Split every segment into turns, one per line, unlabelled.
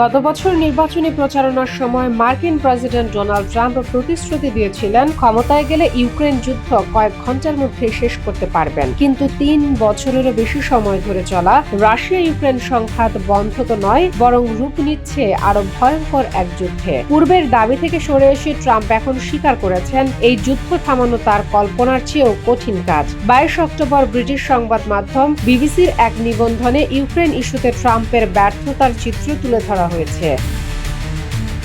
গত বছর নির্বাচনী প্রচারণার সময় মার্কিন প্রেসিডেন্ট ডোনাল্ড ট্রাম্প প্রতিশ্রুতি দিয়েছিলেন ক্ষমতায় গেলে ইউক্রেন যুদ্ধ কয়েক ঘন্টার মধ্যে শেষ করতে পারবেন কিন্তু তিন বছরেরও বেশি সময় ধরে চলা রাশিয়া ইউক্রেন সংঘাত বন্ধ তো নয় বরং রূপ নিচ্ছে আরো ভয়ঙ্কর এক যুদ্ধে পূর্বের দাবি থেকে সরে এসে ট্রাম্প এখন স্বীকার করেছেন এই যুদ্ধ থামানো তার কল্পনার চেয়েও কঠিন কাজ বাইশ অক্টোবর ব্রিটিশ সংবাদ মাধ্যম বিবিসির এক নিবন্ধনে ইউক্রেন ইস্যুতে ট্রাম্পের ব্যর্থতার চিত্র তুলে ধরে ছাড়া হয়েছে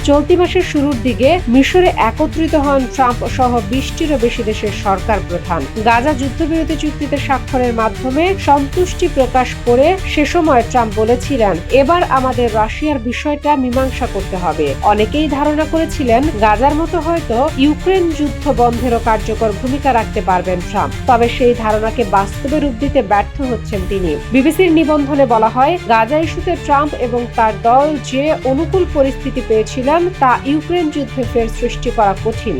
চলতি মাসের শুরুর দিকে মিশরে একত্রিত হন ট্রাম্প সহ বিশটিরও বেশি দেশের সরকার প্রধান গাজা যুদ্ধবিরতি চুক্তিতে স্বাক্ষরের মাধ্যমে সন্তুষ্টি প্রকাশ করে সে সময় ট্রাম্প বলেছিলেন এবার আমাদের রাশিয়ার বিষয়টা মীমাংসা করতে হবে অনেকেই ধারণা করেছিলেন গাজার মতো হয়তো ইউক্রেন যুদ্ধ বন্ধেরও কার্যকর ভূমিকা রাখতে পারবেন ট্রাম্প তবে সেই ধারণাকে বাস্তবে রূপ দিতে ব্যর্থ হচ্ছেন তিনি বিবিসির নিবন্ধনে বলা হয় গাজা ইস্যুতে ট্রাম্প এবং তার দল যে অনুকূল পরিস্থিতি পেয়েছিল প্রোগ্রাম তা ইউক্রেন যুদ্ধে ফের সৃষ্টি করা কঠিন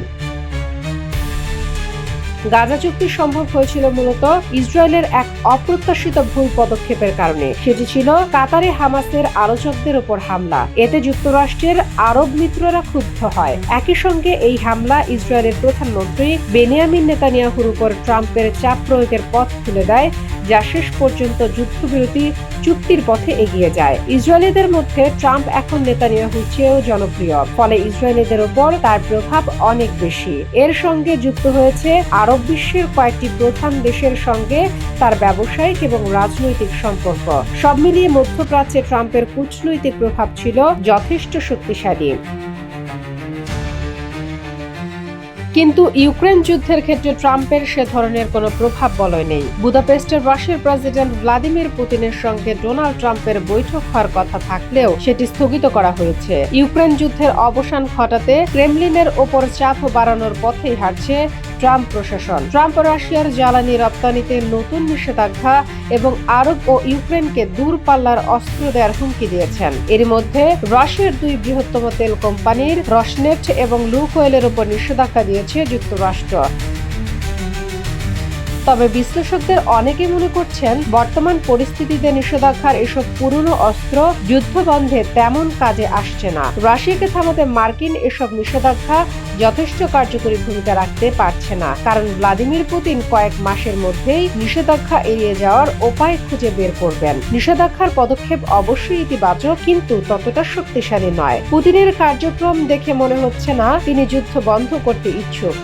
গাজা চুক্তি সম্ভব হয়েছিল মূলত ইসরায়েলের এক অপ্রত্যাশিত ভুল পদক্ষেপের কারণে সেটি ছিল কাতারে হামাসের আলোচকদের ওপর হামলা এতে যুক্তরাষ্ট্রের আরব মিত্ররা ক্ষুব্ধ হয় একই সঙ্গে এই হামলা ইসরায়েলের প্রধানমন্ত্রী বেনিয়ামিন নেতানিয়াহুর উপর ট্রাম্পের চাপ প্রয়োগের পথ খুলে দেয় যা শেষ পর্যন্ত যুদ্ধবিরতি চুক্তির পথে এগিয়ে যায় ইসরায়েলিদের মধ্যে ট্রাম্প এখন নেতানিয়াহুর চেয়েও জনপ্রিয় ফলে ইসরায়েলিদের ওপর তার প্রভাব অনেক বেশি এর সঙ্গে যুক্ত হয়েছে আর আরব বিশ্বের কয়েকটি প্রধান দেশের সঙ্গে তার ব্যবসায়িক এবং রাজনৈতিক সম্পর্ক সব মিলিয়ে মধ্যপ্রাচ্যে ট্রাম্পের কূটনৈতিক প্রভাব ছিল যথেষ্ট শক্তিশালী কিন্তু ইউক্রেন যুদ্ধের ক্ষেত্রে ট্রাম্পের সে ধরনের কোনো প্রভাব বলয় নেই বুদাপেস্টের রাশিয়ার প্রেসিডেন্ট ভ্লাদিমির পুতিনের সঙ্গে ডোনাল্ড ট্রাম্পের বৈঠক হওয়ার কথা থাকলেও সেটি স্থগিত করা হয়েছে ইউক্রেন যুদ্ধের অবসান ঘটাতে ক্রেমলিনের ওপর চাপ বাড়ানোর পথেই হাঁটছে ট্রাম্প প্রশাসন ট্রাম্প রাশিয়ার জ্বালানি রপ্তানিতে নতুন নিষেধাজ্ঞা এবং আরব ও ইউক্রেনকে দূরপাল্লার অস্ত্র দেওয়ার হুমকি দিয়েছেন এর মধ্যে রাশিয়ার দুই বৃহত্তম তেল কোম্পানির রসনেট এবং লুকোয়েলের ওপর নিষেধাজ্ঞা দিয়েছে যুক্তরাষ্ট্র তবে বিশ্লেষকদের অনেকে মনে করছেন বর্তমান পরিস্থিতিতে নিষেধাজ্ঞার এসব পুরনো অস্ত্র যুদ্ধবন্ধে তেমন কাজে আসছে না রাশিয়াকে থামাতে মার্কিন এসব নিষেধাজ্ঞা যথেষ্ট কার্যকরী ভূমিকা রাখতে পারছে না কারণ ভ্লাদিমির পুতিন কয়েক মাসের মধ্যেই নিষেধাজ্ঞা এড়িয়ে যাওয়ার উপায় খুঁজে বের করবেন নিষেধাজ্ঞার পদক্ষেপ অবশ্যই ইতিবাচক কিন্তু ততটা শক্তিশালী নয় পুতিনের কার্যক্রম দেখে মনে হচ্ছে না তিনি যুদ্ধ বন্ধ করতে ইচ্ছুক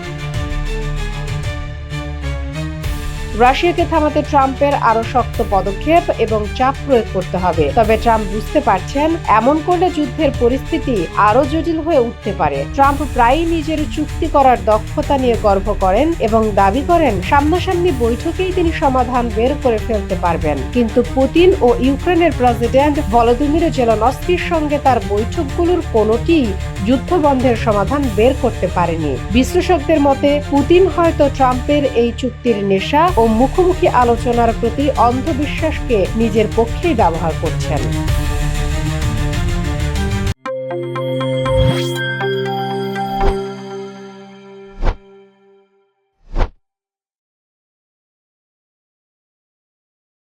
রাশিয়াকে থামাতে ট্রাম্পের আরো শক্ত পদক্ষেপ এবং চাপ প্রয়োগ করতে হবে তবে ট্রাম্প বুঝতে পারছেন এমন করলে যুদ্ধের পরিস্থিতি আরও জটিল হয়ে উঠতে পারে ট্রাম্প প্রায়ই নিজের চুক্তি করার দক্ষতা নিয়ে গর্ব করেন এবং দাবি করেন সামনাসামনি বৈঠকেই তিনি সমাধান বের করে ফেলতে পারবেন কিন্তু পুতিন ও ইউক্রেনের প্রেসিডেন্ট ভলোদিমির জেলানস্কির সঙ্গে তার বৈঠকগুলোর কোনোটি যুদ্ধবন্ধের সমাধান বের করতে পারেনি বিশ্লেষকদের মতে পুতিন হয়তো ট্রাম্পের এই চুক্তির নেশা ও মুখোমুখি আলোচনার প্রতি অন্ধবিশ্বাসকে নিজের পক্ষেই ব্যবহার করছেন